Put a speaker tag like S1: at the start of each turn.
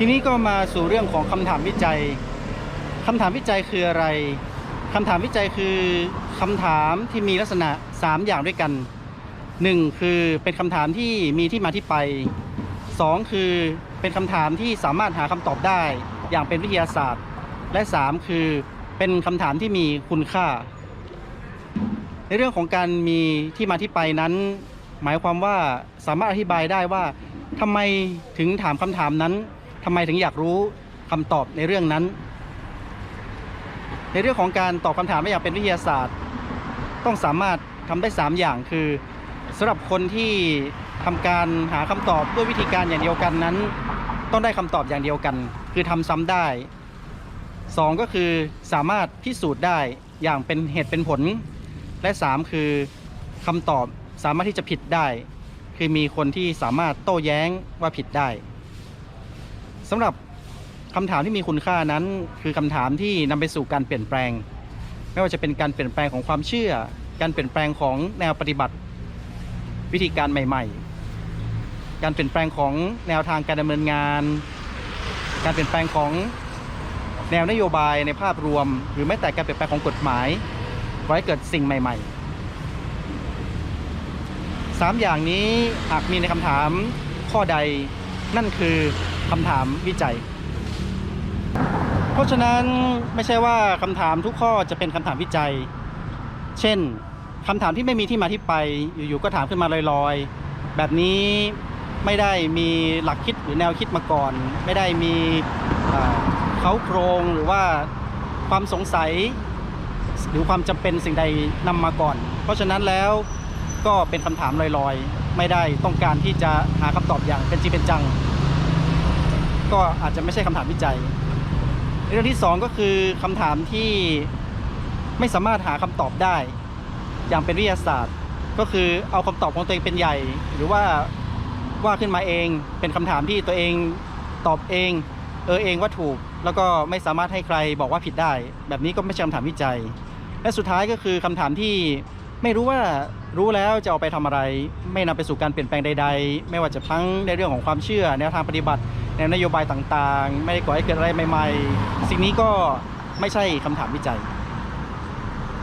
S1: ทีนี้ก็มาสู่เรื่องของคำถามวิจัยคำถามวิจัยคืออะไรคำถามวิจัยคือคำถามที่มีลักษณะ 3 อย่างด้วยกัน 1. คือเป็นคำถามที่มีที่มาที่ไป 2. คือเป็นคำถามที่สามารถหาคำตอบได้อย่างเป็นวิทยาศาสตร์ และ 3. คือเป็นคำถามที่มีคุณค่า ในเรื่องของการมีที่มาที่ไปนั้น หมายความว่าสามารถอธิบายได้ว่าทำไมถึงถามคำถามนั้น ทำไมถึงอยากรู้คำตอบในเรื่องนั้น ในเรื่องของการตอบคำถามได้อย่างเป็นวิทยาศาสตร์ ต้องสามารถทำได้ 3 อย่างคือสำหรับคนที่ทำการหาคำตอบด้วยวิธีการอย่างเดียวกันนั้น ต้องได้คำตอบอย่างเดียวกัน คือทำซ้ำได้ 2 ก็คือสามารถพิสูจน์ได้อย่างเป็นเหตุเป็นผล และ 3 คือคำตอบสามารถที่จะผิดได้ คือมีคนที่สามารถโต้แย้งว่าผิดได้ สำหรับคำถามที่มีคุณค่านั้น คือคำถามที่นำไปสู่การเปลี่ยนแปลง ไม่ว่าจะเป็นการเปลี่ยนแปลงของความเชื่อ การเปลี่ยนแปลงของแนวปฏิบัติ วิธีการใหม่ ๆ การเปลี่ยนแปลงของแนวทางการดำเนินงาน การเปลี่ยนแปลงของแนวนโยบายในภาพรวม หรือแม้แต่การเปลี่ยนแปลงของกฎหมาย ไว้เกิดสิ่งใหม่ๆสามอย่างนี้หากมีในคำถามข้อใดนั่นคือ คำถามวิจัย เพราะฉะนั้นไม่ใช่ว่าคำถามทุกข้อจะเป็นคำถามวิจัย เช่นคำถามที่ไม่มีที่มาที่ไปอยู่ๆก็ถามขึ้นมาลอยๆ แบบนี้ไม่ได้มีหลักคิดหรือแนวคิดมาก่อน ไม่ได้มีเขาโครงหรือว่าความสงสัย หรือความจำเป็นสิ่งใดนำมาก่อน เพราะฉะนั้นแล้วก็เป็นคำถามลอยๆ ไม่ได้ต้องการที่จะหาคำตอบอย่างเป็นจริงเป็นจัง ก็อาจจะไม่ใช่คำถามวิจัย เรื่องที่สองก็คือคำถามที่ไม่สามารถหาคำตอบได้ อย่างเป็นวิทยาศาสตร์ ก็คือเอาคำตอบของตัวเองเป็นใหญ่ หรือว่าว่าขึ้นมาเองเป็นคำถามที่ตัวเองตอบเอง เออเองว่าถูก แล้วก็ไม่สามารถให้ใครบอกว่าผิดได้ แบบนี้ก็ไม่ใช่คำถามวิจัย และสุดท้ายก็คือคำถามที่ไม่รู้ว่ารู้แล้วจะเอาไปทำอะไร ไม่นำไปสู่การเปลี่ยนแปลงใด ๆ ไม่ว่าจะทั้งในเรื่องของความเชื่อแนวทางปฏิบัติ แนวนโยบายต่างๆ ไม่ก่อให้เกิดอะไรใหม่ ๆ สิ่งนี้ก็ไม่ใช่คำถามวิจัย